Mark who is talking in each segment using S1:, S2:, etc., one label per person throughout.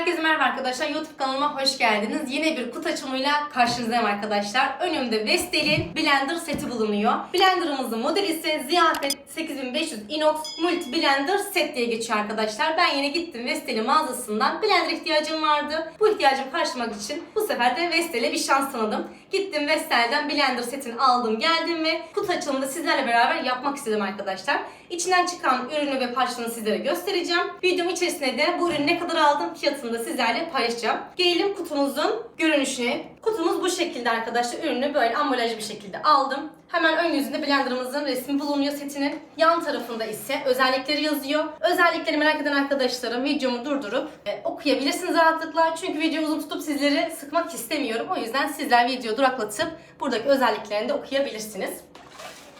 S1: Herkese merhaba arkadaşlar. YouTube kanalıma hoş geldiniz. Yine bir kutu açımıyla karşınızdayım arkadaşlar. Önümde Vestel'in blender seti bulunuyor. Blenderımızın modeli ise Ziyafet 8500 Inox Multi Blender Set diye geçiyor arkadaşlar. Ben yine gittim Vestel'in mağazasından. Blender ihtiyacım vardı. Bu ihtiyacımı karşılamak için bu sefer de Vestel'e bir şans tanıdım. Gittim Vestel'den blender setini aldım geldim ve kutu açılımında sizlerle beraber yapmak istedim arkadaşlar. İçinden çıkan ürünü ve parçalarını sizlere göstereceğim. Videom içerisinde de bu ürünü ne kadar aldım fiyatını da sizlerle paylaşacağım. Gelelim kutumuzun görünüşüne. Kutumuz bu şekilde arkadaşlar. Ürünü böyle ambalajlı bir şekilde aldım. Hemen ön yüzünde blenderımızın resmi bulunuyor setinin. Yan tarafında ise özellikleri yazıyor. Özellikleri merak eden arkadaşlarım videomu durdurup e, okuyabilirsiniz rahatlıkla. Çünkü videoyu uzun tutup sizleri sıkmak istemiyorum. O yüzden sizler videoyu duraklatıp buradaki özelliklerini de okuyabilirsiniz.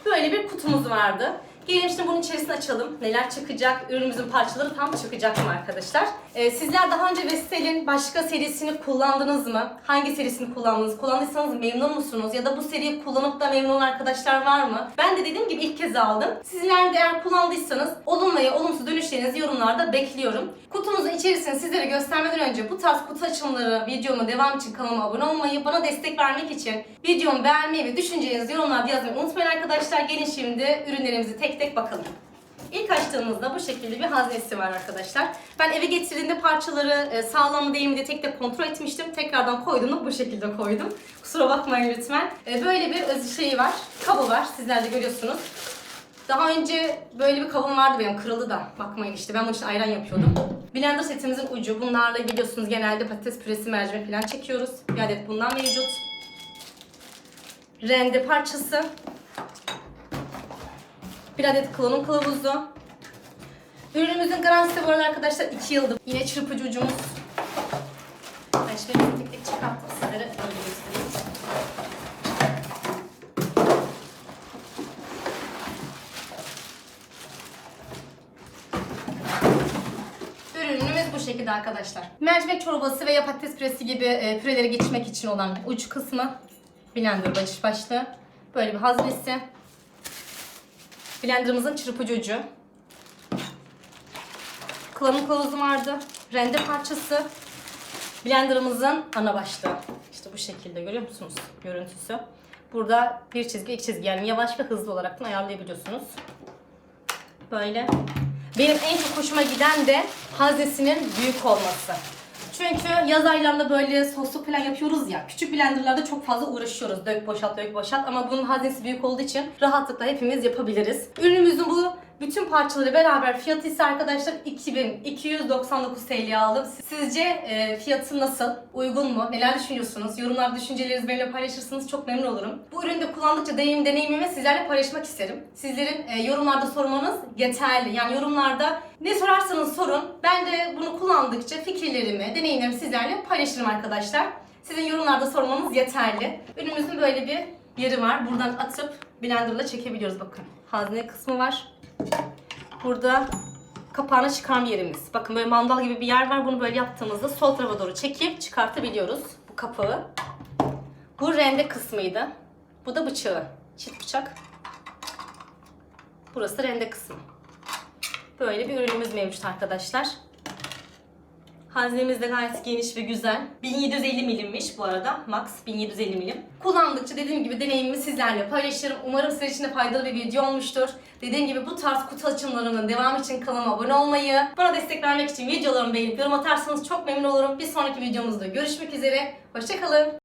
S1: Böyle bir kutumuz vardı. Gelin şimdi bunun içerisini açalım. Neler çıkacak? Ürünümüzün parçaları tam çıkacak mı arkadaşlar? Ee, sizler daha önce Vestel'in başka serisini kullandınız mı? Hangi serisini kullandınız? Kullandıysanız memnun musunuz? Ya da bu seriyi kullanıp da memnun olan arkadaşlar var mı? Ben de dediğim gibi ilk kez aldım. Sizler de eğer kullandıysanız olumlu ve olumsuz dönüşlerinizi yorumlarda bekliyorum. Kutumuzun içerisini sizlere göstermeden önce bu tarz kutu açılımları videoma devam için kanalıma abone olmayı, bana destek vermek için videomu beğenmeyi ve düşüncelerinizi yorumlarda yazmayı unutmayın arkadaşlar. Gelin şimdi ürünlerimizi tek tek bakalım. İlk açtığımızda bu şekilde bir haznesi var arkadaşlar. Ben eve getirdiğimde parçaları e, sağlam mı değil mi diye tek tek kontrol etmiştim. Tekrardan koyduğumda bu şekilde koydum. Kusura bakmayın lütfen. E, Böyle bir öz şeyi var. Kabı var. Sizler de görüyorsunuz. Daha önce böyle bir kabım vardı benim kırıldı da. Bakmayın işte ben bunun için ayran yapıyordum. Blender setimizin ucu. Bunlarla biliyorsunuz genelde patates püresi, mercimek falan çekiyoruz. Bir adet bundan mevcut. Rende parçası. Bir adet klonun kılavuzu. Ürünümüzün garantisi bu arada arkadaşlar 2 yıldır. Yine çırpıcı ucumuz. Ben şimdi tek tek çıkarttım sizlere bu şekilde arkadaşlar. Mercimek çorbası veya patates püresi gibi e, püreleri geçmek için olan uç kısmı. Blender baş başlı. Böyle bir haznesi. Blenderımızın çırpıcı ucu. Kılavuz kılavuzu vardı. Rende parçası. Blenderımızın ana başlığı. İşte bu şekilde görüyor musunuz görüntüsü? Burada bir çizgi, iki çizgi yani yavaş ve hızlı olarak ayarlayabiliyorsunuz. Böyle. Benim en çok hoşuma giden de haznesinin büyük olması. Çünkü yaz aylarında böyle soslu falan yapıyoruz ya. Küçük blenderlarda çok fazla uğraşıyoruz. Dök boşalt dök boşalt ama bunun haznesi büyük olduğu için rahatlıkla hepimiz yapabiliriz. Ürünümüzün bu bütün parçaları beraber fiyatı ise arkadaşlar 2299 TL aldım. Sizce e, fiyatı nasıl? Uygun mu? Neler düşünüyorsunuz? Yorumlarda düşüncelerinizi benimle paylaşırsanız çok memnun olurum. Bu ürünü de kullandıkça deneyim, deneyimimi sizlerle paylaşmak isterim. Sizlerin e, yorumlarda sormanız yeterli. Yani yorumlarda ne sorarsanız sorun. Ben de bunu kullandıkça fikirlerimi, deneyimlerimi sizlerle paylaşırım arkadaşlar. Sizin yorumlarda sormanız yeterli. Ürünümüzün böyle bir yeri var. Buradan atıp blenderla çekebiliyoruz bakın. Hazne kısmı var. Burada kapağını çıkarma yerimiz. Bakın böyle mandal gibi bir yer var. Bunu böyle yaptığımızda sol tarafa doğru çekip çıkartabiliyoruz bu kapağı. Bu rende kısmıydı. Bu da bıçağı. Çift bıçak. Burası rende kısmı. Böyle bir ürünümüz mevcut arkadaşlar. Haznemiz de gayet geniş ve güzel. 1750 milimmiş bu arada. Max 1750 milim. Kullandıkça dediğim gibi deneyimimi sizlerle paylaşırım. Umarım sizler için de faydalı bir video olmuştur. Dediğim gibi bu tarz kutu açımlarının devamı için kanalıma abone olmayı, bana destek vermek için videolarımı beğenip yorum atarsanız çok memnun olurum. Bir sonraki videomuzda görüşmek üzere. Hoşçakalın.